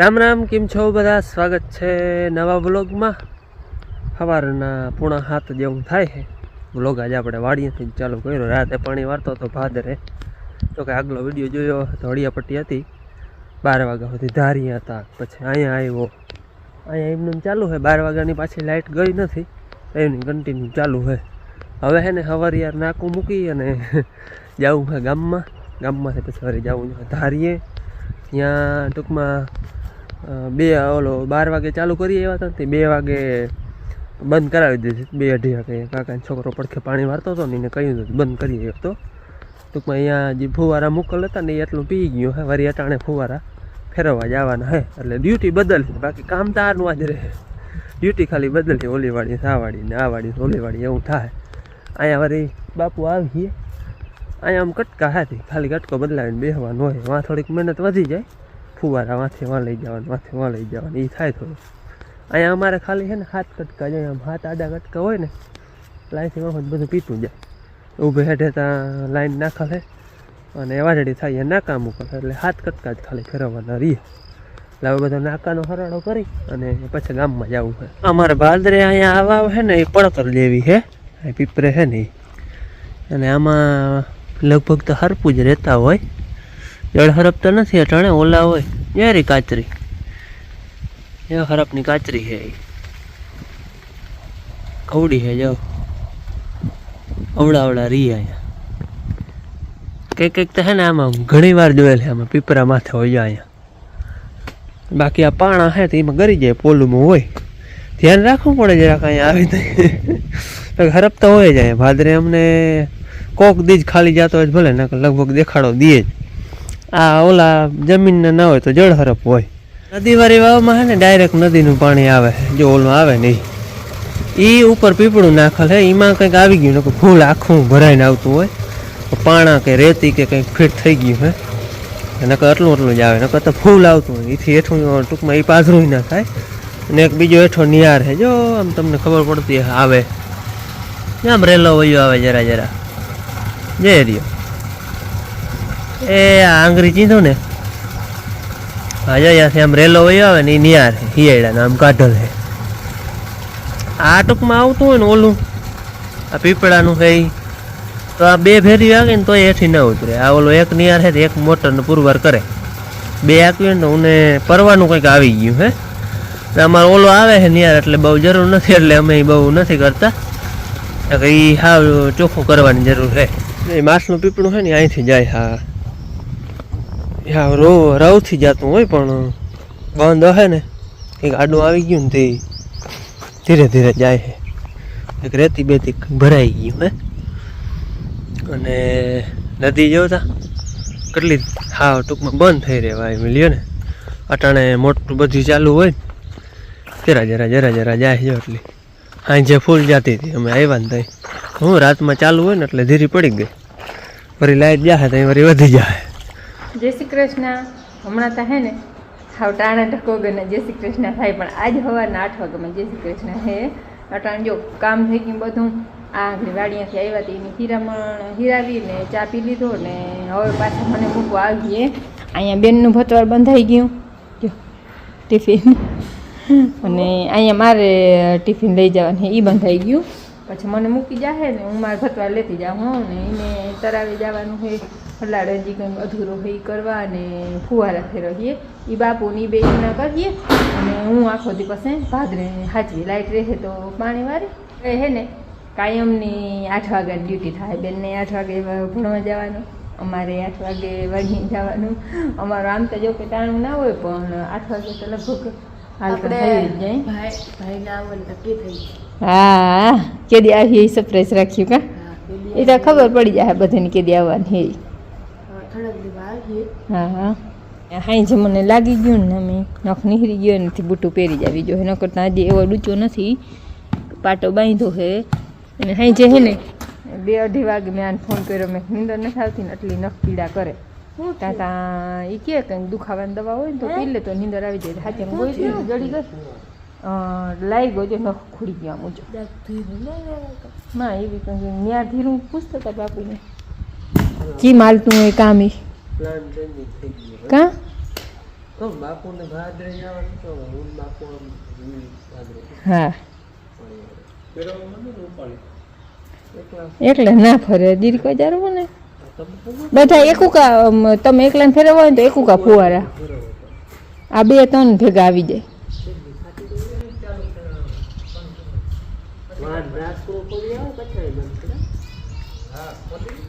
રામ રામ, કેમ છો બધા? સ્વાગત છે નવા વ્લોગમાં. સવારના પૂણા હાથ જેવું થાય છે. વ્લોગ આજે આપણે વાડીએથી ચાલુ કર્યો. રાતે પાણી વારતો હતો ભાદરે. તો કે આગલો વીડિયો જોયો તો હળિયાપટ્ટી હતી. બાર વાગ્યા સુધી ધારી હતા. પછી અહીંયા આવ્યો. અહીંયા એમનું એમ ચાલુ છે. બાર વાગ્યાની પાછી લાઇટ ગઈ નથી. એમની કન્ટિન્યુ ચાલુ છે. હવે છે ને સવારે યાર નાકું મૂકી અને જવું છે ગામમાં. ગામમાંથી પછી ફરી જવું છે. ધારીએ. ત્યાં ટૂંકમાં બે, ઓલો, બાર વાગે ચાલુ કરીએ એવા હતા બે વાગે બંધ કરાવી દીધી બે અઢી વાગે. કાકાને છોકરો પડખે પાણી વારતો હતો ને એને કહ્યું હતું બંધ કરી એક તો. ટૂંકમાં અહીંયા જે ફુવારા મોકલ હતા ને એ એટલું પી ગયું હે. વરી અટાણે ફુવારા ફેરવવા જવાના હે. એટલે ડ્યુટી બદલી બાકી કામ તો આનું જ રહે. ડ્યુટી ખાલી બદલતી ઓલીવાડી, સાવાડી ને આ વાળી ને આ વાળી ને ઓલી વાળી એવું થાય. અહીંયા વળી બાપુ આવીએ અહીંયા આમ કટકા હાથી. ખાલી કટકો બદલાવીને બેસવાનું હોય. વાં થોડીક મહેનત વધી જાય. ફુવારા માથે વાં લઈ જવાનું માથે વાં લઈ જવાનું એ થાય થોડું. અહીંયા અમારે ખાલી છે ને હાથ કટકા જાય આમ હાથ આડા કટકા હોય ને, લાઈનથી અહીંથી બધું પીતું જાય. ઊભે હેઠે ત્યાં લાઈન નાખલે અને વાઢડી થાય નાકા ઉપર એટલે હાથ કટકા જ ખાલી ફેરવવાના રહીએ એટલે હવે બધો નાકાનો હરાડો કરી અને પછી ગામમાં જવું છે. અમારે ભાદરે અહીંયા આવા છે ને, એ પડતર લેવી છે પીપરે છે ને એ અને આમાં લગભગ તો હરપું જ રહેતા હોય. જળ હરપ તો નથી, અટાણે ઓલા હોય. યારી કાચરી. એ હરપની કાચરી છે ઈ. કવડી છે જાઓ અવળા અવડા રી અહીંયા. કંઈક કંઈક તો છે ને આમાં, ઘણી વાર જોયેલ છે આમાં, પીપરા માથે હોય અહીંયા. બાકી આ પાણા છે તો એમાં ગરી જાય, પોલુમાં હોય. ધ્યાન રાખવું પડે જરાક અહીંયા આવી તો. હરપતા હોય જાય, ભાદરે અમને કોક દીજ ખાલી જતો હોય ભલે, નકર લગભગ દેખાડો દે જ. આ ઓલા જમીનને ના હોય તો જળ હરપ હોય. નદીવાળી વાવમાં હે ને ડાયરેક્ટ નદીનું પાણી આવે જો ઓલું આવે ને ઈ. ઈ ઉપર પીપળું નાખેલ હે એમાં કંઈક આવી ગયું કે ફૂલ આખું ભરાઈને આવતું હોય. પાણા કે રેતી કે કંઈક ફિટ થઈ ગયું હે. નકર આટલું એટલું જ આવે, નકર તો ફૂલ આવતું હોય. એથી હેઠું ટૂંકમાં એ પાથરું ના થાય. અને એક બીજો હેઠો નિયાર હે, જો આમ તમને ખબર પડતી આવે. આમ રેલો વયો આવે જરા જરા. જય રહ્યો એ આ આંગળી ચીંધું ને. હા જો અહીંયાથી આમ રેલો વયો આવે ને એ નિયાર હિયાડા આમ કાઢલ હે આ ટૂંકમાં આવતું હોય ને ઓલું, આ પીપળાનું ઈ. તો આ બે ફેરી વાગે ને તોય એથી ન ઉતરે. આ ઓલો એક નિયાર હે તો એક મોટરનો પુરવાર કરે. બે આપ્યું ને તો ઉને પરવાનું કંઈક આવી ગયું હે. તો અમારો ઓલો આવે છે નિયાર એટલે બહુ જરૂર નથી, એટલે અમે બહુ નથી કરતા. એ હાવ ચોખ્ખું કરવાની જરૂર છે. એ માસનું પીપળું છે ને અહીંથી જાય હા હા. રો રવથી જતું હોય પણ બંધ હે ને. એક આડું આવી ગયું ને તે ધીરે ધીરે જાય છે એક રેતી બેતી ભરાઈ ગયું હે. અને નદી જોતા કેટલી હા, ટૂંકમાં બંધ થઈ રહેવાય મિલ્યો ને. અટાણે મોટું બધું ચાલુ હોય ને. જરા જરા જરા જરા જાય જો એટલી. સાંજે ફૂલ જાતી હતી, અમે આવ્યા ને તઈ હું રાતમાં ચાલુ હોય ને એટલે ધીરી પડી ગઈ. વરી લાઈટ જાય તો વરી વધી જાય જય શ્રી કૃષ્ણ. હમણાં તો હે ને, હાવ ટાણા ઢકો ગને જય શ્રી કૃષ્ણ થાય, પણ આજ સવારના આઠ વાગ્યામાં જય શ્રી કૃષ્ણ હે. અટાણ જો કામ થઈ ગયું બધું, આ આગળ વાડિયાથી આવ્યા હતી એની હીરામણ હીરાવીને ચા પી લીધો ને હવે પાછા મને મૂકવા આવીએ. અહીંયા બેનનું ભતવાર બંધાઈ ગયું. ટિફિન. અને અહીંયા મારે ટિફિન લઈ જવાનું એ બંધાઈ ગયું. પછી મને મૂકી જાહે ને, હું મારા ભતવાર લેતી જાઉં ને એને તરાવી જવાનું હોય ફલાડ હજી કંઈક અધૂરો હોય કરવા અને ફુવારા ફેરવીએ. એ બાપુની બે ના કરીએ અને હું આખો દિવસ ભાદરે હાચવી. લાઇટ રહે તો પાણી વારી. એ હે ને કાયમની આઠ વાગ્યાની ડ્યુટી થાય. બેનને આઠ વાગે ભણવા જવાનું અમારે આઠ વાગે વળી જવાનું. અમારું આમ તો જો કે ટાણું ના હોય પણ આઠ વાગે તો લગભગ હા કેદી આવી સરપ્રાઈઝ રાખ્યું કા? એ તો ખબર પડી જાય બધાને કેદી આવવાની હે હા. હાઈ જે મને લાગી ગયું ને અમે નખ નીકળી ગયો નથી બુટું પહેરી જાવી જો. એનો કરતાં હજી એવો ડૂચો નથી. પાટો બાંધ્યો છે. અને હાઈ જે હે ને બે અઢી વાગે મેં આને ફોન કર્યો. મેં નીંદર નથી આવતી ને એટલી નખ પીડા કરે. ત્યાં ત્યાં એ કે કંઈક દુખાવાની દવા હોય ને તો પી લે તો નીંદર આવી જાય. હાથે ગોઈ જડી ગઈ લાઈ ગયો જો નખ ખુડી ગયા મુજબ. ના એવી કંઈ ન્યા ધીરું પૂછતો હતા બાપુને. કી માલતું હોય કામ ઈ કા? તો બાપુને ભાદરે જવાનું તો હું એકલા ના ફરે દીર્ઘ જારવું ને. બધા એકુકા તમે એકલાને ફેરવવા હોય ને તો એકુકા ફુવારા. આ બે ત્રણ ભેગા આવી જાય વાન રાજપુર પડી આવે પછી બંધ કરે હા પડી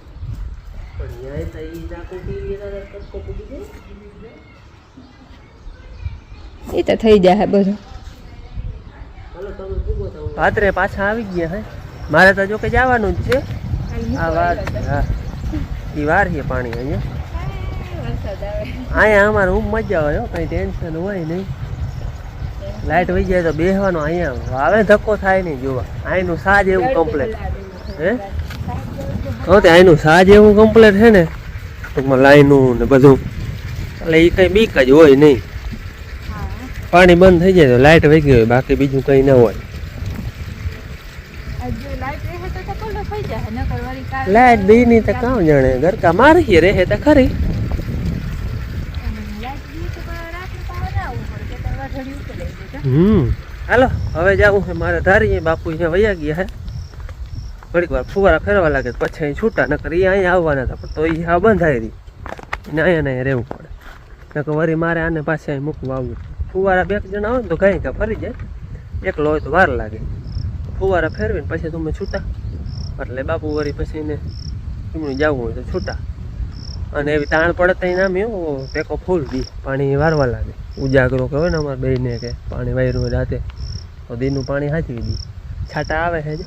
પણ ન્યાય તો ઈ ચાકુ તડકો પૂગી જાય એ તો થઈ જાય બધું પાત્રે પાછા આવી ગયા હે મારે તો જો કે જવાનું જ છે આ વાર હા એ વાર છે પાણી અહીંયા અહીંયા અમારે ઊંઘ મજા આવે હો કંઈ ટેન્શન હોય નહીં લાઈટ વહી જાય તો બેસવાનું અહીંયા આવે ધક્કો થાય નહીં જોવા અહીંનું સાજ એવું કમ્પ્લેટ હે તો ત્યાં અહીંનું સાજ એવું કમ્પ્લેટ છે ને ટૂંકમાં લાઈનું ને બધું. એટલે એ કંઈ બીક જ હોય નહીં. પાણી બંધ થઈ જાય તો લાઈટ વહી ગઈ હોય બાકી બીજું કંઈ ના હોય. લાઈટ બી ની તો કામ જાણે ગરકા મારી રહે તો ખરી. હમ. હાલો હવે જાવું છે મારે ધારી બાપુ અહીંયા વયા ગયા હે ઘડીક વાર ફુવારા ફેરવા લાગે પછી અહીં છૂટા, નકર એ અહીંયા આવવાના હતા તો એ હા બંધાઈ રહી. એને અહીંયા અહીંયા રહેવું પડે. નકર વળી મારે આને પાછા અહીં મૂકવા આવવું ફુવારા બે જણા હોય ને તો ગાય કા ફરી જાય. એકલો હોય તો વાર લાગે. ફુવારા ફેરવીને પછી તમે છૂટા. એટલે બાપુ વળી પછી એને એમનું જવું હોય તો છૂટા. અને એવી તાણ પડે તો નામ એવું ટેકો ફૂલ દી, પાણી વારવા લાગે. ઉજાગરો કે હોય ને અમારે બેને કે પાણી વાયરું રાતે, તો દીનું પાણી સાચવી દી. છાટા આવે છે જ.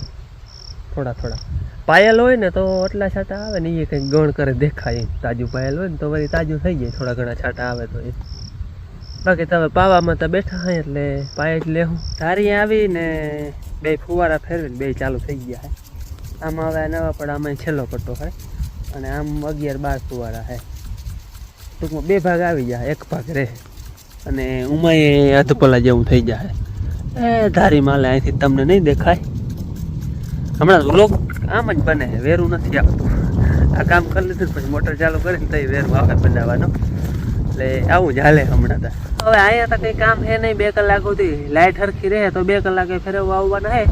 થોડા થોડા. પાયલ હોય ને તો એટલા છાટા આવે ને એ કંઈક ગણ કરે દેખાય. તાજું પાયલ હોય ને તો વળી તાજું થઈ જાય, થોડા ઘણા છાટા આવે તો એ. બાકી તમે પાવામાં તો બેઠા હોય એટલે પાય જ લેવું ધારી આવી ને બે ફુવારા ફેરવીને બે ચાલુ થઈ ગયા હે. આમાં હવે નવા પડામાં છેલ્લો પડતો હોય અને આમ અગિયાર બાર ફુવારા હે. ટૂંકમાં બે ભાગ આવી જાય એક ભાગ રહે અને ઉમાએ અધપલા જેવું થઈ જાય એ ધારી માલે અહીંથી તમને નહીં દેખાય. હમણાં વ્લોગ આમ જ બને, વેરું નથી આવતું. આ કામ કરી લીધું પછી મોટર ચાલુ કરીને તો વેરું આવે બનાવવાનો. એટલે આવું જ હાલે હમણાં તો. હવે અહીંયા તો કંઈ કામ છે નહીં, બે કલાક સુધી લાઇટ હરખી રહે તો બે કલાકે ફેરવવા આવવાના હે.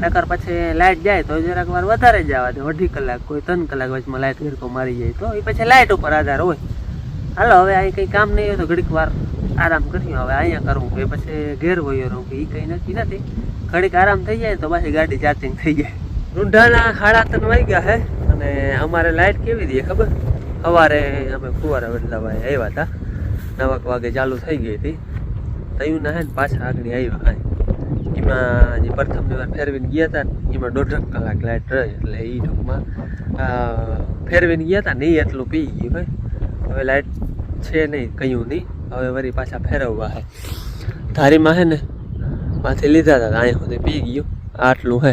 નકર પછી લાઇટ જાય તો જરાક વાર વધારે જવા દે, અઢી કલાક કોઈ ત્રણ કલાક વચમાં લાઇટ ગરકો મારી જાય તો એ પછી લાઇટ ઉપર આધાર હોય. હાલો, હવે અહીં કંઈ કામ નહીં હોય તો ઘડીક વાર આરામ કર્યું હવે અહીંયા કરવું કે પછી ઘેર વયો રહું કે એ કંઈ નક્કી નથી. ઘડીક આરામ થઈ જાય તો પાછી ગાડી ચાર્જિંગ થઈ જાય. રૂંઢાના સાડા ત્રણ ગયા હે? અને અમારે લાઇટ કેવી દે ખબર? સવારે અમે ફુવારા બદલાવા આવ્યા હતા. નવક વાગે ચાલુ થઈ ગઈ હતી. થયું ના હે ને પાછા આગળ આવ્યા હા એમાં જે પ્રથમ વાર ફેરવીને ગયા હતા એમાં દોઢ કલાક લાઇટ રહી એટલે એ ટૂંકમાં ફેરવીને ગયા હતા ને એ એટલું પી ગયું ભાઈ હવે લાઇટ છે નહીં, કયું નહીં. હવે વળી પાછા ફેરવવા હે. ધારીમાં હે ને માથે લીધા હતા અહીંયા સુધી પી ગયું. આટલું હે.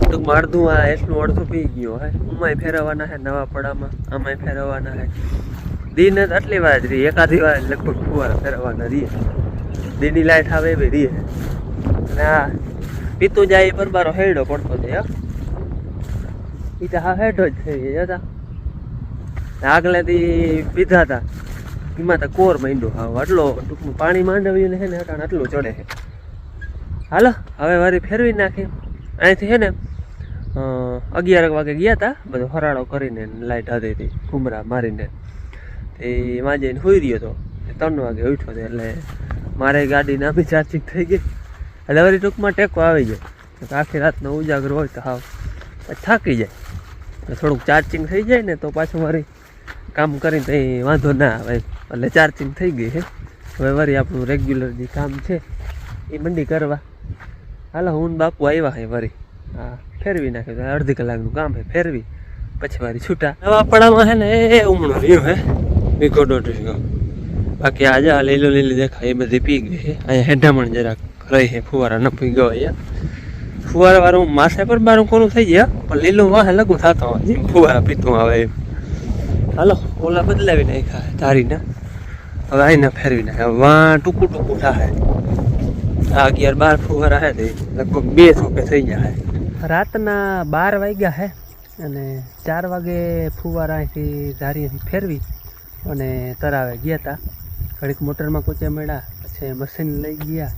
ટૂંકમાં અડધું આ એટલું અડધું પી ગયું હે. ઉમાય ફેરવવાના હે નવા પડામાં, આમાંય ફેરવવાના હે. દિન આટલી વાર જ રહી. એકાદી વાર લગભગ ફુવારા ફેરવવાના રહીએ દિનની લાઈટ આવે એવી રહીએ અને આ પીતું જાય પર બારો હેડો પડતો છે. ઈ તો હા હેડો જ થઈ ગયા હતા આગલેથી પીધા હતા એમાં તો કોર માંડ્યો હા આટલો ટૂંકમાં પાણી માંડવ્યું ને હે ને અટાણ આટલું ચડે છે હાલો, હવે વારી ફેરવી નાખી. અહીંથી છે ને અગિયાર વાગે ગયા હતા બધો હરાળો કરીને લાઈટ હતી હતી ઘુમરા મારીને. એ એમાં જઈને સુઈ રહ્યો હતો ત્રણ વાગે ઉઠ્યો હતો એટલે મારે ગાડી નામી ચાર્જિંગ થઈ ગઈ. એટલે વળી ટૂંકમાં ટેકો આવી જાય આખી રાતનો ઉજાગર હોય તો હાવ થાકી જાય. થોડુંક ચાર્જિંગ થઈ જાય ને તો પાછું મારી કામ કરીને તો વાંધો ના આવે એટલે ચાર્જિંગ થઈ ગઈ છે. હવે વળી આપણું રેગ્યુલર જે કામ છે, એ મંડી કરવા. હાલો હું બાપુ આવ્યા હે વરી. હા. ફેરવી નાખ્યું અડધી કલાકનું કામ હે ફેરવી. પછી વારી છૂટા. નવા પડામાં છે ને એ ઉમણું રહ્યું હે. વીઘો દોઢ વીઘો બાકી આજે આ લીલો લીલી દેખાય એ બધી પી ગઈ અહીંયા હેઢામણ જરાક રહી હે ફુવારા ન પી ગયો અહીંયા. ફુવારા વાળું માસે પર બારું કોનું થઈ ગયા પણ લીલું વાહે લગું થતો હોય જેમ ફુવારા પીતું આવે એમ. હાલો ઓલા બદલાવી નાખ્યા ધારીને. હવે આઈને ફેરવી નાખ્યા. વાં ટૂંકું ટૂંકું થાય અગિયાર બાર ફુવારા હે તે. લગભગ બે સોપે થઈ જાય રાતના બાર વાગ્યા હે અને ચાર વાગે ફુવારા અહીંથી ધારીથી ફેરવી અને તરાવે ગયા હતા ઘડીક મોટરમાં કૂચે મળ્યા પછી મશીન લઈ ગયા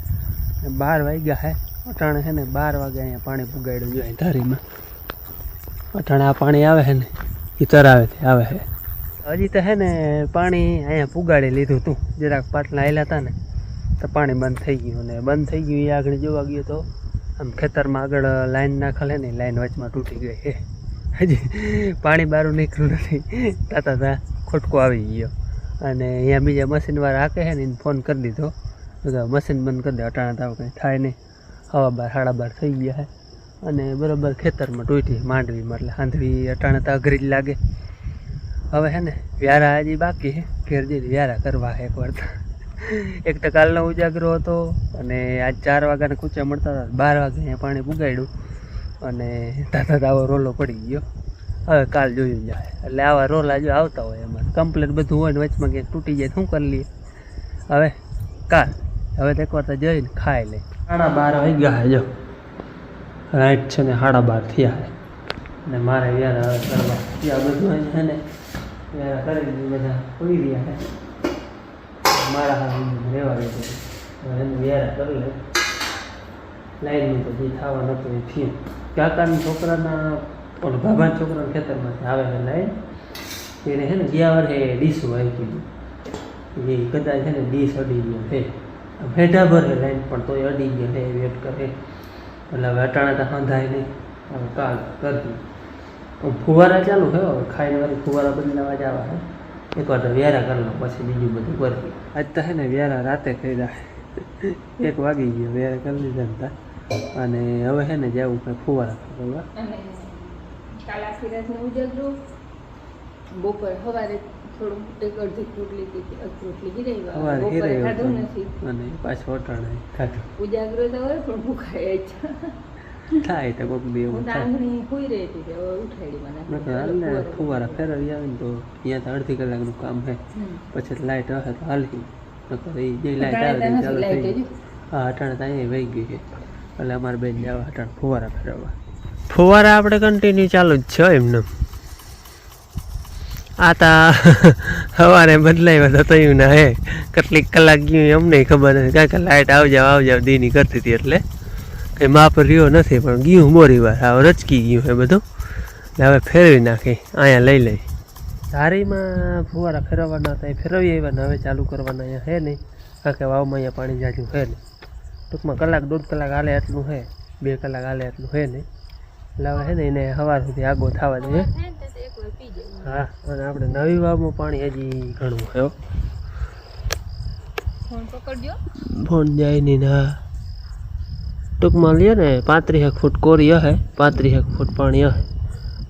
બાર વાગ્યા હે. અટાણે છે ને બાર વાગે અહીંયા પાણી પુગાડ્યું જોઈએ ધારીમાં. અટાણે આ પાણી આવે છે ને એ તરાવેથી આવે છે હજી તો હે ને પાણી અહીંયા પુગાડી લીધું તું. જરાક પાટલા આવેલા હતા ને. તો પાણી બંધ થઈ ગયું અને બંધ થઈ ગયું, એ આગળ જોવા ગયો તો આમ ખેતરમાં આગળ લાઈન નાખેલ હે ને લાઈન વચમાં તૂટી ગઈ છે. હજી પાણી બારું નીકળ્યું નથી. તાતા તા ખોટકો આવી ગયો. અને અહીંયા બીજા મશીનવાળા હાકે છે ને, એને ફોન કરી દીધો. મશીન બંધ કરી દે, અટાણા તાવ કંઈ થાય નહીં. હવા બાર, સાડા બાર થઈ ગયા છે. અને બરાબર ખેતરમાં તૂટી માંડવીમાં એટલે હાંધવી અટાણે તો અઘરી જ લાગે. હવે હે ને, વ્યારા હજી બાકી છે. ઘેર જઈને વ્યારા કરવા એક એકવાર તો. એક તો કાલનો ઉજાગરો હતો અને આજ ચાર વાગ્યાને કૂચા મળતા હતા. બાર વાગે અહીંયા પાણી પુગાડ્યું અને તાતા આવો રોલો પડી ગયો. હવે કાલ જોયું જાય. એટલે આવા રોલા જો આવતા હોય એમાં. કમ્પ્લેટ બધું હોય ને વચમાં ક્યાંક તૂટી જાય શું કરી લઈએ? હવે કાલ. હવે તો એકવાર તો જઈને ખાઈ લઈ સાડા બાર વાગી ગયા જો. રાઈટ છે ને સાડા બાર થયા અને મારે વ્યારા કરવા. ત્યાં બધું છે ને, વ્યારા કરી બધા ઉડી રહ્યા મારા હાથ રહેવા હવે એને વ્યારા કરી લે. લાઈનનું તો જે થવાનું નહોતું એ થયું. કાકાના છોકરાના પણ બાબાના છોકરાના ખેતરમાંથી આવે છે લાઈન. એને છે ને ગયા વર્ષે ડીશું આવી ગયું એ કદાચ છે ને ડીશ અડી ગયો છે. ભેઢા ભરે લાઈન, પણ તોય અડી ગયો છે વેટ કરે. એટલે હવે અટાણા તો સંધાય નહીં. હવે કાલ કરતી ફુવારા ચાલુ થયો. હવે ખાઈને વાળી ફુવારા બદલાવા જ આવે છે. એકવાર તો વ્યારા કરી લો, પછી બીજું બધું કરતી આજ તો હે ને વ્યારા રાતે કર્યા એક વાગી ગયો વ્યારા કરી લીધા હતા અને હવે હે ને જવું કંઈ ફુવારા ઉજાગરો બપોર સવારે થોડું એક અડધી રોટલી કીધી રોટલી ગીરાઈ સવારે બપોરે હેરે ખાધું નથી અને પાછું અટાણે ખાધું ઉજાગરો તો હોય પણ ભૂખાય જ થાય તો કોઈક બે હું હવે ઉઠાડી મને. નકર ફુવારા ફેરવી આવે ને તો અહીંયા તો અડધી કલાકનું કામ હમ. પછી લાઇટ હશે તો હાલી નકર એ જે લાઇટ આવે તો ચાલુ થઈ. હા હટાણ તો અહીંયા વહી ગયું છે એટલે અમારે બેન જવા હટાણ ફુવારા ફેરવવા. ફુવારા આપણે કન્ટિન્યુ ચાલુ જ છે એમને. આ તા સવારે બદલાવ્યા તો થયું ના હે. કેટલીક કલાક ગયું એમને ખબર નથી. કારણ કે લાઇટ આવજાવ આવજાવ દીની કરતી હતી એટલે. કંઈ માપ રહ્યો નથી પણ ગયું મોરી વાર. હવે રચકી ગયું એ બધું. એટલે હવે ફેરવી નાખી. અહીંયા લઈ લઈ. ધારીમાં ફુવારા ફેરવવાના હતા એ ફેરવી આવ્યા હવે ચાલુ કરવાના. અહીંયા હે નહીં. કારણ કે વાવમાં અહીંયા પાણી જાજુ છે નહીં. ટૂંકમાં કલાક દોઢ કલાક હાલે એટલું છે. બે કલાક હાલે એટલું છે નહીં. એટલે હવે છે ને એને સવાર સુધી આગો થવા જાય હા અને આપણે નવી વાવમાં પાણી હજી ઘણું છે ફોન જાય નહીં ના ટૂંકમાં લ્યો ને પાંત્રીસ એક ફૂટ કોરી હે પાંત્રીસ એક ફૂટ પાણી હે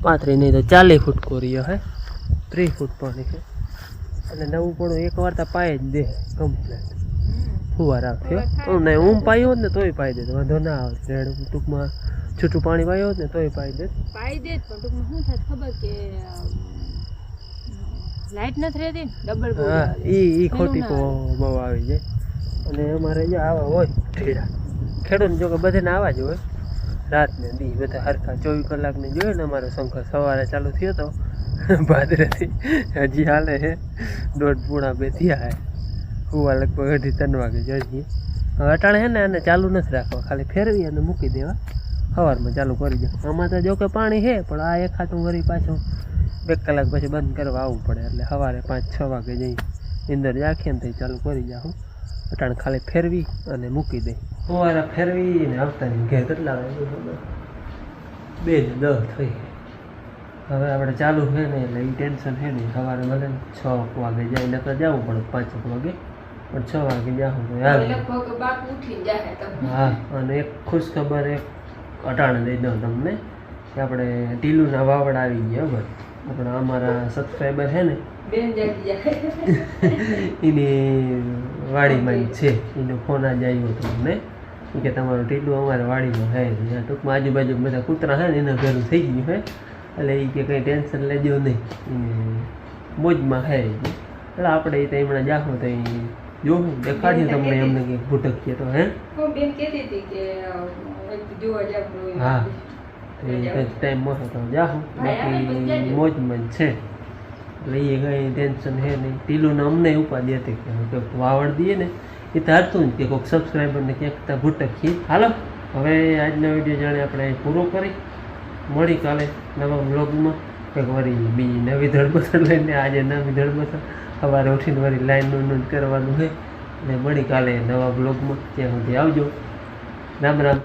પાંત્રીસ નહીં તો ચાલીસ ફૂટ કોરી હે ત્રીસ ફૂટ પાણી છે. અને નવું પણ એક વાર તો પાય જ દે કમ્પ્લેટ ફુવારા થયો ને ઊંઘ પાયો હોત ને તોય પાઈ દે. વાંધો ના આવે. રેડ ટૂંકમાં છૂટું પાણી પાયો હોત ને તોય પાઈ દે. પાઈ દે પણ ટૂંકમાં શું થાય ખબર કે લાઈટ નથી રહેતી ડબલ હા એ ઈ ઈ ખોટી બહુ આવી જાય. અને અમારે જે આવા હોય ઢીડા ખેડૂત જો કે બધાને આવા જ હોય. રાતને દી બધા હરખા ચોવીસ કલાકની જોયો ને અમારો શંકર સવારે ચાલુ થયો તો. ભાદરેથી હજી હાલે છે દોઢ પૂણા બે થયા હે. હુવા લગભગ અઢી ત્રણ વાગે જોઈએ અટાણે છે ને આને ચાલુ નથી રાખવા. ખાલી ફેરવી અને મૂકી દેવા. સવારમાં ચાલુ કરી દે. આમાં તો જો પાણી છે પણ આ એક હાથું વળી પાછું બે કલાક પછી બંધ કરવા આવવું પડે. એટલે સવારે પાંચ છ વાગે જઈ. નીંદર રાખીએ ને તો ચાલુ કરી જાઉં અટાણે ખાલી ફેરવી અને મૂકી દઈ ફુવારા ફેરવી અને આવતા ની ઘેર કેટલા બે ને દસ થઈ. હવે આપણે ચાલુ છે ને એટલે એ ટેન્શન છે નહીં સવારે ભલે ને છ વાગે જાય નકર જવું પડે પાંચ એક વાગે. પણ છ વાગે જાઉં તો આવે હા અને એક ખુશ ખબર એક અટાણે દઈ દઉં તમને કે આપણે ટીલુના વાવડ આવી ગયા બસ આપણા અમારા સબસ્ક્રાઈબર છે ને બેન જાગી જાય એની વાડીમાં એ છે. એનો ફોન આજે આવ્યો હતો મને કે તમારું ટીલું અમારે વાડીમાં હે ત્યાં ટૂંકમાં આજુબાજુ બધા કૂતરા હે ને એના ઘરું થઈ ગયું છે. એટલે એ કે કંઈ ટેન્શન લેજો નહીં. મોજમાં હે એટલે આપણે એ તો હમણાં જાહો તો એ જોવું દેખાડીએ તમને એમને કંઈક ભૂટકીએ તો હે? બેન કહેતી હતી કે જોવા જાવ હા. એ ટાઈમ મળે તો જાહું. બાકી મોજમાં જ છે. એટલે એ કાંઈ ટેન્શન છે નહીં. ટીલું અમને ઉપાધિ હતી કે વાવડ દઈએ ને. એ તો હતું જ કે કોઈક સબસ્ક્રાઈબરને ક્યાંક ભૂટકીએ. હાલો, હવે આજનો વીડિયો જાણે આપણે પૂરો કરી. મળી કાલે નવા બ્લોગમાં કંઈક વળી બીજી નવી ધડબસર લઈને આજે નવી ધડબસર. સવારે ઉઠીને વળી લાઈનનું નોંધ કરવાનું છે. અને મળી કાલે નવા બ્લોગમાં ત્યાં સુધી આવજો. રામ રામ.